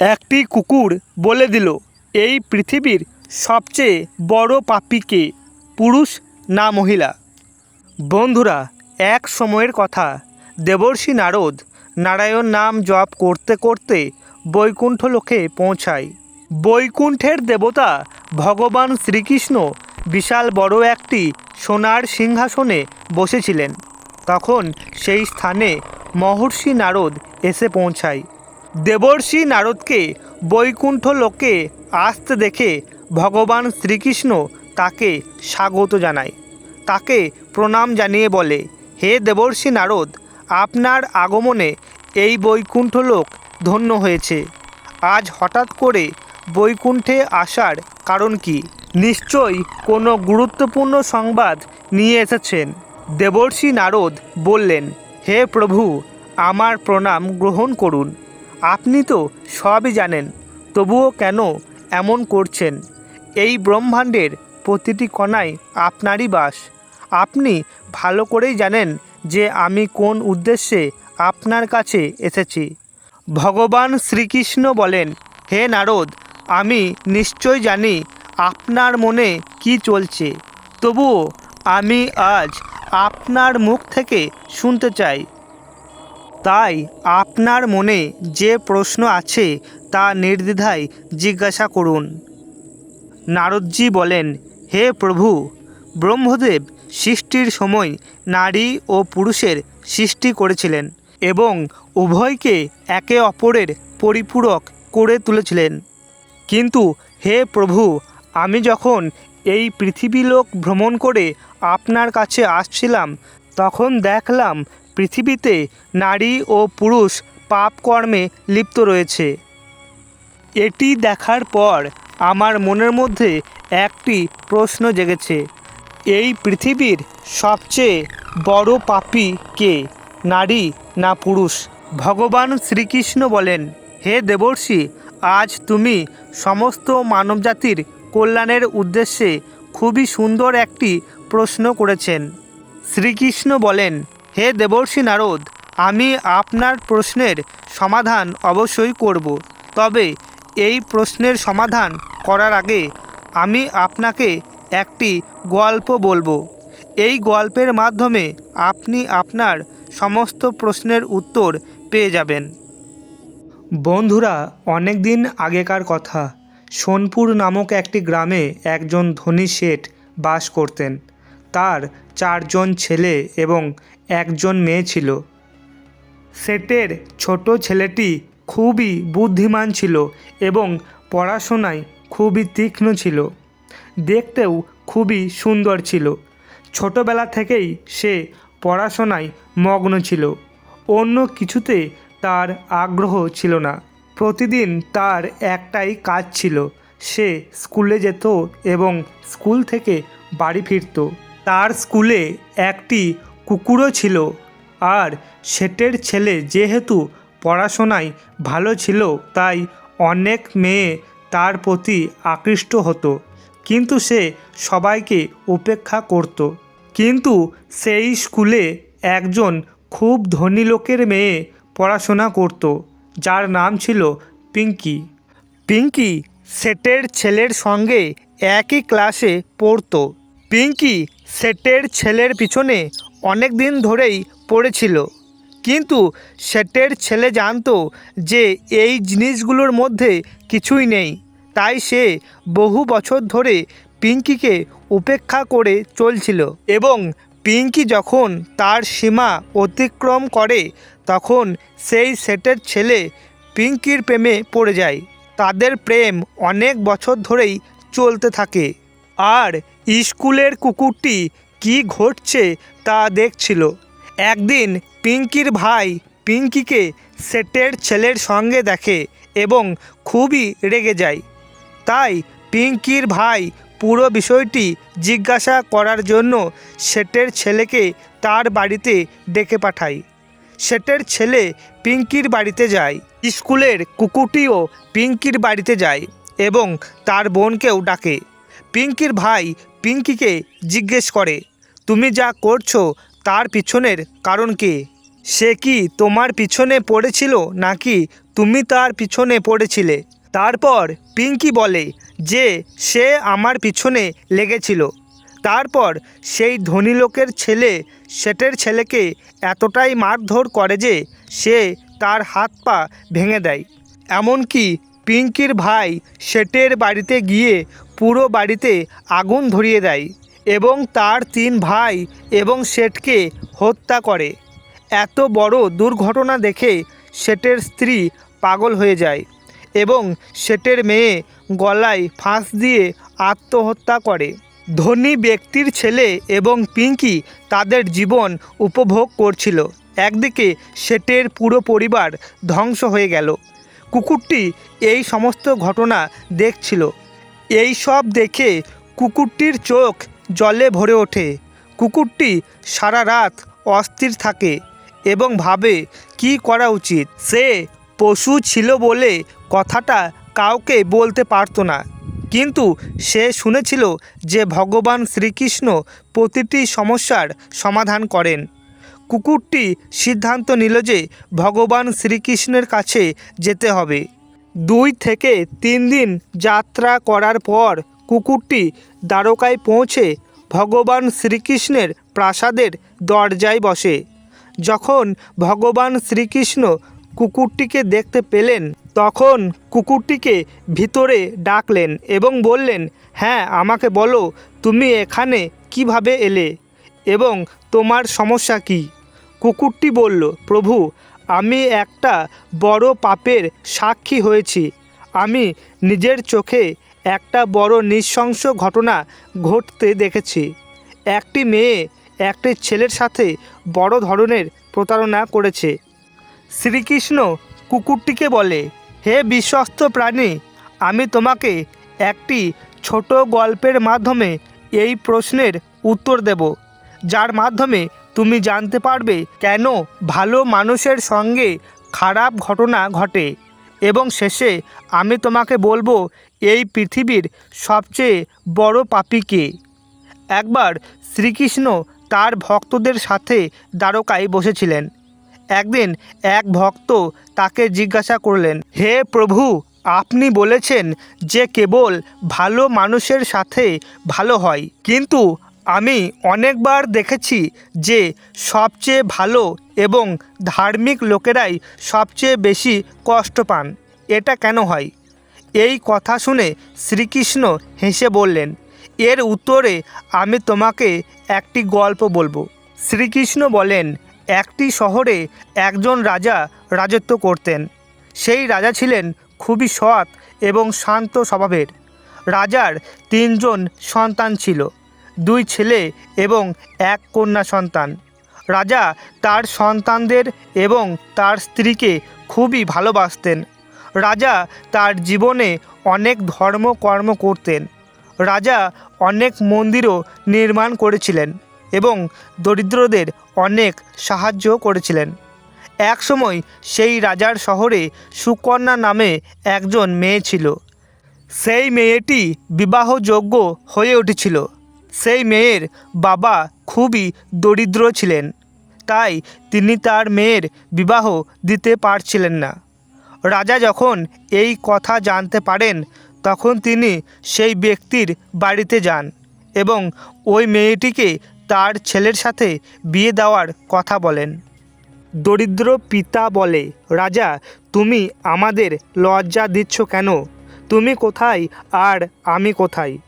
একটি কুকুর বলে দিল, এই পৃথিবীর সবচেয়ে বড় পাপী কে? পুরুষ না মহিলা? বন্ধুরা, এক সময়ের কথা। দেবর্ষি নারদ নারায়ণ নাম জপ করতে করতে বৈকুণ্ঠ লোকে পৌঁছায়। বৈকুণ্ঠের দেবতা ভগবান শ্রীকৃষ্ণ বিশাল বড় একটি সোনার সিংহাসনে বসেছিলেন। তখন সেই স্থানে মহর্ষি নারদ এসে পৌঁছায়। দেবর্ষি নারদকে বৈকুণ্ঠ লোকে আসতে দেখে ভগবান শ্রীকৃষ্ণ তাকে স্বাগত জানায়। তাকে প্রণাম জানিয়ে বলে, হে দেবর্ষি নারদ, আপনার আগমনে এই বৈকুণ্ঠ লোক ধন্য হয়েছে। আজ হঠাৎ করে বৈকুণ্ঠে আসার কারণ কি? নিশ্চয়ই কোনো গুরুত্বপূর্ণ সংবাদ নিয়ে এসেছেন। দেবর্ষি নারদ বললেন, হে প্রভু, আমার প্রণাম গ্রহণ করুন। আপনি তো সবই জানেন, তবুও কেন এমন করছেন? এই ব্রহ্মাণ্ডের প্রতিটি কণায় আপনারই বাস। আপনি ভালো করেই জানেন যে আমি কোন উদ্দেশ্যে আপনার কাছে এসেছি। ভগবান শ্রীকৃষ্ণ বলেন, হে নারদ, আমি নিশ্চয় জানি আপনার মনে কি চলছে। তবুও আমি আজ আপনার মুখ থেকে শুনতে চাই। তাই আপনার মনে যে প্রশ্ন আছে তা নির্দ্বিধায় জিজ্ঞাসা করুন। নারদজি বলেন, হে প্রভু, ব্রহ্মদেব সৃষ্টির সময় নারী ও পুরুষের সৃষ্টি করেছিলেন এবং উভয়কে একে অপরের পরিপূরক করে তুলেছিলেন। কিন্তু হে প্রভু, আমি যখন এই পৃথিবীলোক ভ্রমণ করে আপনার কাছে আসছিলাম, তখন দেখলাম পৃথিবীতে নারী ও পুরুষ পাপ কর্মে লিপ্ত রয়েছে। এটি দেখার পর আমার মনের মধ্যে একটি প্রশ্ন জেগেছে, এই পৃথিবীর সবচেয়ে বড় পাপী কে, নারী না পুরুষ? ভগবান শ্রীকৃষ্ণ বলেন, হে দেবর্ষি, আজ তুমি সমস্ত মানবজাতির কল্যাণের উদ্দেশ্যে খুবই সুন্দর একটি প্রশ্ন করেছেন। শ্রীকৃষ্ণ বলেন হে দেবর্ষি নারদ, আমি আপনার প্রশ্নের সমাধান অবশ্যই করব। তবে এই প্রশ্নের সমাধান করার আগে আমি আপনাকে একটি গল্প বলব। এই গল্পের মাধ্যমে আপনি আপনার সমস্ত প্রশ্নের উত্তর পেয়ে যাবেন। বন্ধুরা অনেক দিন আগেকার কথা। সোনপুর নামক একটি গ্রামে একজন ধনী শেঠ বাস করতেন। তার চারজন ছেলে এবং একজন মেয়ে ছিল। সেটের ছোট ছেলেটি খুবই বুদ্ধিমান ছিল এবং পড়াশোনায় খুবই তীক্ষ্ণ ছিল। দেখতেও খুবই সুন্দর ছিল। ছোটবেলা থেকেই সে পড়াশোনায় মগ্ন ছিল। অন্য কিছুতে তার আগ্রহ ছিল না। প্রতিদিন তার একটাই কাজ ছিল, সে স্কুলে যেত এবং স্কুল থেকে বাড়ি ফিরত। তার স্কুলে একটি কুকুরও ছিল। আর শেটের ছেলে যেহেতু পড়াশোনায় ভালো ছিল, তাই অনেক মেয়ে তার প্রতি আকৃষ্ট হতো। কিন্তু সে সবাইকে উপেক্ষা করত। কিন্তু সেই স্কুলে একজন খুব ধনী লোকের মেয়ে পড়াশোনা করত, যার নাম ছিল পিঙ্কি। পিঙ্কি সেটের ছেলের সঙ্গে একই ক্লাসে পড়তো। পিঙ্কি সেটের ছেলের পিছনে অনেক দিন ধরেই পড়েছিল। কিন্তু সেটের ছেলে জানতো যে এই জিনিসগুলোর মধ্যে কিছুই নেই। তাই সে বহু বছর ধরে পিঙ্কিকে উপেক্ষা করে চলছিল এবং পিঙ্কি যখন তার সীমা অতিক্রম করে, তখন সেই সেটের ছেলে পিঙ্কির প্রেমে পড়ে যায়। তাদের প্রেম অনেক বছর ধরেই চলতে থাকে। আর স্কুলের কুকুরটি কি ঘটছে তা দেখছিল। একদিন পিঙ্কির ভাই পিঙ্কিকে সেটের ছেলের সঙ্গে দেখে এবং খুবই রেগে যায়। তাই পিঙ্কির ভাই পুরো বিষয়টি জিজ্ঞাসা করার জন্য সেটের ছেলেকে তার বাড়িতে ডেকে পাঠায়। সেটের ছেলে পিঙ্কির বাড়িতে যায়। স্কুলের কুকুরটিও পিঙ্কির বাড়িতে যায় এবং তার বোনকেও ডাকে। পিঙ্কির ভাই পিঙ্কিকে জিজ্ঞেস করে তুমি যা করছ তার পিছনের কারণ কি? সে কি তোমার পিছনে পড়েছিল নাকি তুমি তার পিছনে পড়েছিলে? তারপর পিঙ্কি বলে যে সে আমার পিছনে লেগেছিল। তারপর সেই ধনী লোকের ছেলে সেটের ছেলেকে এতটাই মারধর করে যে সে তার হাত পা ভেঙে দেয়। এমনকি পিঙ্কির ভাই শেটের বাড়িতে গিয়ে পুরো বাড়িতে আগুন ধরিয়ে দেয়। এবং তার তিন ভাই এবং শেঠকে হত্যা করে। এত বড় দুর্ঘটনা দেখে শেটের স্ত্রী পাগল হয়ে যায় এবং শেটের মেয়ে গলায় ফাঁস দিয়ে আত্মহত্যা করে। ধনী ব্যক্তির ছেলে এবং পিঙ্কি তাদের জীবন উপভোগ করছিল। একদিকে শেটের পুরো পরিবার ধ্বংস হয়ে গেল। কুকুরটি এই সমস্ত ঘটনা দেখছিল। এই সব দেখে কুকুরটির চোখ জলে ভরে ওঠে। কুকুরটি সারা রাত অস্থির থাকে এবং ভাবে, কি করা উচিত সে পশু ছিল বলে কথাটা কাউকে বলতে পারতো না। কিন্তু সে শুনেছিল যে ভগবান শ্রীকৃষ্ণ প্রতিটি সমস্যার সমাধান করেন। কুকুরটি সিদ্ধান্ত নিল যে ভগবান শ্রীকৃষ্ণের কাছে যেতে হবে। দুই থেকে তিন দিন যাত্রা করার পর কুকুরটি দ্বারকায় পৌঁছে ভগবান শ্রীকৃষ্ণের প্রাসাদের দরজায় বসে। যখন ভগবান শ্রীকৃষ্ণ কুকুরটিকে দেখতে পেলেন, তখন কুকুরটিকে ভিতরে ডাকলেন এবং বললেন হ্যাঁ আমাকে বলো, তুমি এখানে কীভাবে এলে এবং তোমার সমস্যা কী? কুকুরটি বলল, প্রভু, আমি একটা বড় পাপের সাক্ষী হয়েছি। আমি নিজের চোখে একটা বড় নৃশংস ঘটনা ঘটতে দেখেছি। একটি মেয়ে একটি ছেলের সাথে বড় ধরনের প্রতারণা করেছে। শ্রীকৃষ্ণ কুকুরটিকে বলে, হে বিশ্বস্ত প্রাণী, আমি তোমাকে একটি ছোট গল্পের মাধ্যমে এই প্রশ্নের উত্তর দেব, যার মাধ্যমে তুমি জানতে পারবে কেন ভালো মানুষের সঙ্গে খারাপ ঘটনা ঘটে। এবং শেষে আমি তোমাকে বলব এই পৃথিবীর সবচেয়ে বড় পাপী কে একবার শ্রীকৃষ্ণ তার ভক্তদের সাথে দ্বারকায় বসেছিলেন। একদিন এক ভক্ত তাকে জিজ্ঞাসা করলেন, হে প্রভু, আপনি বলেছেন যে কেবল ভালো মানুষের সাথে ভালো হয়। কিন্তু আমি অনেকবার দেখেছি যে সবচেয়ে ভালো এবং ধার্মিক লোকেরাই সবচেয়ে বেশি কষ্ট পান। এটা কেন হয়? এই কথা শুনে শ্রীকৃষ্ণ হেসে বললেন, এর উত্তরে আমি তোমাকে একটি গল্প বলব। শ্রীকৃষ্ণ বলেন, একটি শহরে একজন রাজা রাজত্ব করতেন। সেই রাজা ছিলেন খুবই সৎ এবং শান্ত স্বভাবের। রাজার তিনজন সন্তান ছিল, দুই ছেলে এবং এক কন্যা সন্তান। রাজা তার সন্তানদের এবং তার স্ত্রীকে খুবই ভালোবাসতেন। রাজা তার জীবনে অনেক ধর্মকর্ম করতেন। রাজা অনেক মন্দিরও নির্মাণ করেছিলেন এবং দরিদ্রদের অনেক সাহায্য করেছিলেন। একসময় সেই রাজার শহরে সুকন্যা নামে একজন মেয়ে ছিল। সেই মেয়েটি বিবাহযোগ্য হয়ে উঠেছিল। সেই মেয়ের বাবা খুবই দরিদ্র ছিলেন, তাই তিনি তার মেয়ের বিবাহ দিতে পারছিলেন না। রাজা যখন এই কথা জানতে পারেন, তখন তিনি সেই ব্যক্তির বাড়িতে যান এবং ওই মেয়েটিকে তার ছেলের সাথে বিয়ে দেওয়ার কথা বলেন। দরিদ্র পিতা বলে, রাজা, তুমি আমাদের লজ্জা দিচ্ছ কেন? তুমি কোথায় আর আমি কোথায়?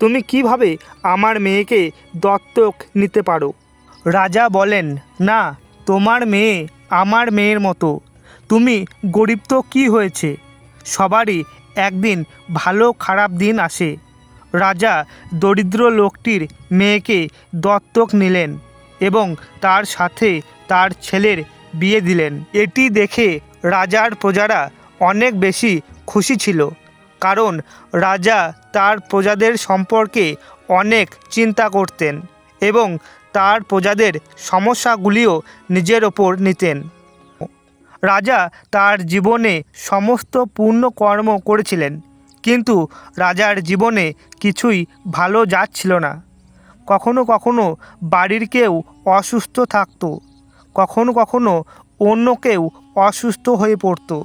তুমি কীভাবে আমার মেয়েকে দত্তক নিতে পারো? রাজা বলেন, না, তোমার মেয়ে আমার মেয়ের মতো। তুমি গরিব তো কী হয়েছে? সবারই একদিন ভালো খারাপ দিন আসে। রাজা দরিদ্র লোকটির মেয়েকে দত্তক নিলেন এবং তার সাথে তার ছেলের বিয়ে দিলেন। এটি দেখে রাজার প্রজারা অনেক বেশি খুশি ছিল, কারণ রাজা তার প্রজাদের সম্পর্কে অনেক চিন্তা করতেন এবং তার প্রজাদের সমস্যাগুলিও নিজের ওপর নিতেন। রাজা তার জীবনে সমস্ত পূর্ণ কর্ম করেছিলেন। কিন্তু রাজার জীবনে কিছুই ভালো যাচ্ছিল না। কখনো কখনো বাড়ির কেউ অসুস্থ থাকত। কখনো কখনো অন্য কেউ অসুস্থ হয়ে পড়ত।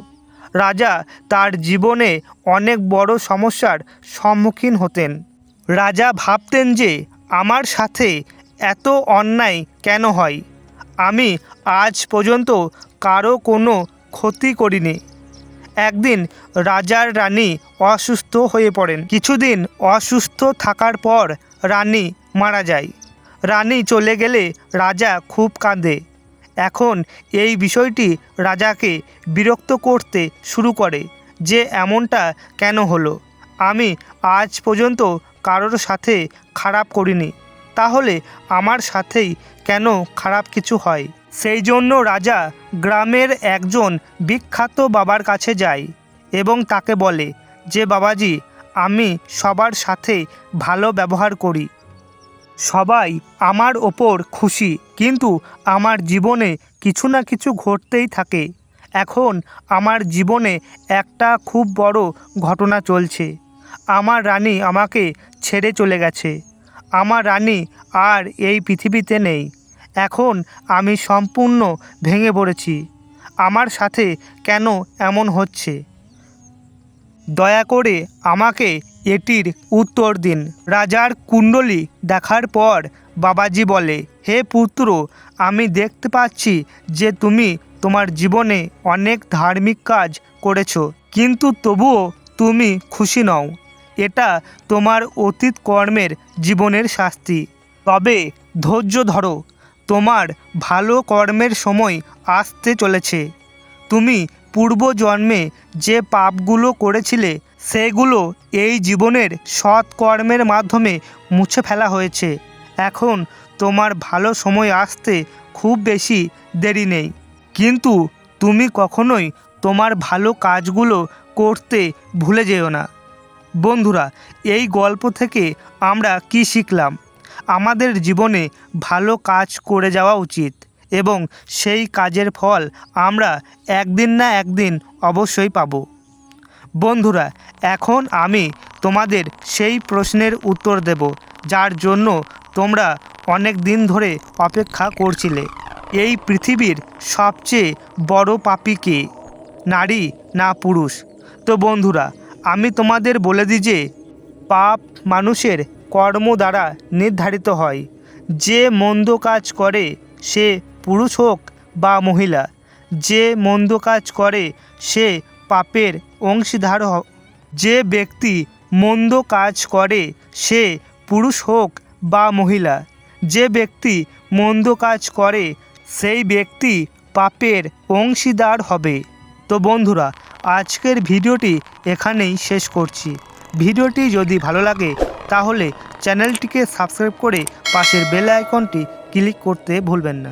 রাজা তার জীবনে অনেক বড় সমস্যার সম্মুখীন হতেন। রাজা ভাবতেন যে, আমার সাথে এত অন্যায় কেন হয়? আমি আজ পর্যন্ত কারও কোনো ক্ষতি করিনি। একদিন রাজার রানী অসুস্থ হয়ে পড়েন। কিছুদিন অসুস্থ থাকার পর রানী মারা যায়। রানী চলে গেলে রাজা খুব কাঁদে। এখন এই বিষয়টি রাজাকে বিরক্ত করতে শুরু করে যে এমনটা কেন হলো। আমি আজ পর্যন্ত কারোর সাথে খারাপ করিনি। তাহলে আমার সাথেই কেন খারাপ কিছু হয়? সেই জন্য রাজা গ্রামের একজন বিখ্যাত বাবার কাছে যায় এবং তাকে বলে যে, বাবাজি, আমি সবার সাথে ভালো ব্যবহার করি। সবাই আমার ওপর খুশি, কিন্তু আমার জীবনে কিছু না কিছু ঘটতেই থাকে। এখন আমার জীবনে একটা খুব বড় ঘটনা চলছে। আমার রানী আমাকে ছেড়ে চলে গেছে। আমার রানী আর এই পৃথিবীতে নেই। এখন আমি সম্পূর্ণ ভেঙে পড়েছি। আমার সাথে কেন এমন হচ্ছে? দয়া করে আমাকে এটির উত্তর দিন। রাজার কুণ্ডলী দেখার পর বাবাজি বলে, হে পুত্র, আমি দেখতে পাচ্ছি যে তুমি তোমার জীবনে অনেক ধার্মিক কাজ করেছ, কিন্তু তবুও তুমি খুশি নও। এটা তোমার অতীত কর্মের জীবনের শাস্তি। তবে ধৈর্য ধরো, তোমার ভালো কর্মের সময় আসতে চলেছে। তুমি পূর্বজন্মে যে পাপগুলো করেছিলে, সেগুলো এই জীবনের সৎ কর্মের মাধ্যমে মুছে ফেলা হয়েছে। এখন তোমার ভালো সময় আসতে খুব বেশি দেরি নেই। কিন্তু তুমি কখনোই তোমার ভালো কাজগুলো করতে ভুলে যেও না। বন্ধুরা, এই গল্প থেকে আমরা কি শিখলাম? আমাদের জীবনে ভালো কাজ করে যাওয়া উচিত এবং সেই কাজের ফল আমরা একদিন না একদিন অবশ্যই পাব। বন্ধুরা, এখন আমি তোমাদের সেই প্রশ্নের উত্তর দেব, যার জন্য তোমরা অনেক দিন ধরে অপেক্ষা করছিলে। এই পৃথিবীর সবচেয়ে বড় পাপী কে? নারী না পুরুষ? তো বন্ধুরা আমি তোমাদের বলে দিই যে, পাপ মানুষের কর্ম দ্বারা নির্ধারিত হয়। যে মন্দ কাজ করে, সে পুরুষ হোক বা মহিলা। যে মন্দ কাজ করে, সে পাপের অংশীদার যে ব্যক্তি মন্দ কাজ করে, সে পুরুষ হোক বা মহিলা। যে ব্যক্তি মন্দ কাজ করে, সেই ব্যক্তি পাপের অংশীদার হবে। তো বন্ধুরা আজকের ভিডিওটি এখানেই শেষ করছি। ভিডিওটি যদি ভালো লাগে, তাহলে চ্যানেলটিকে সাবস্ক্রাইব করে পাশের বেল আইকনটি ক্লিক করতে ভুলবেন না।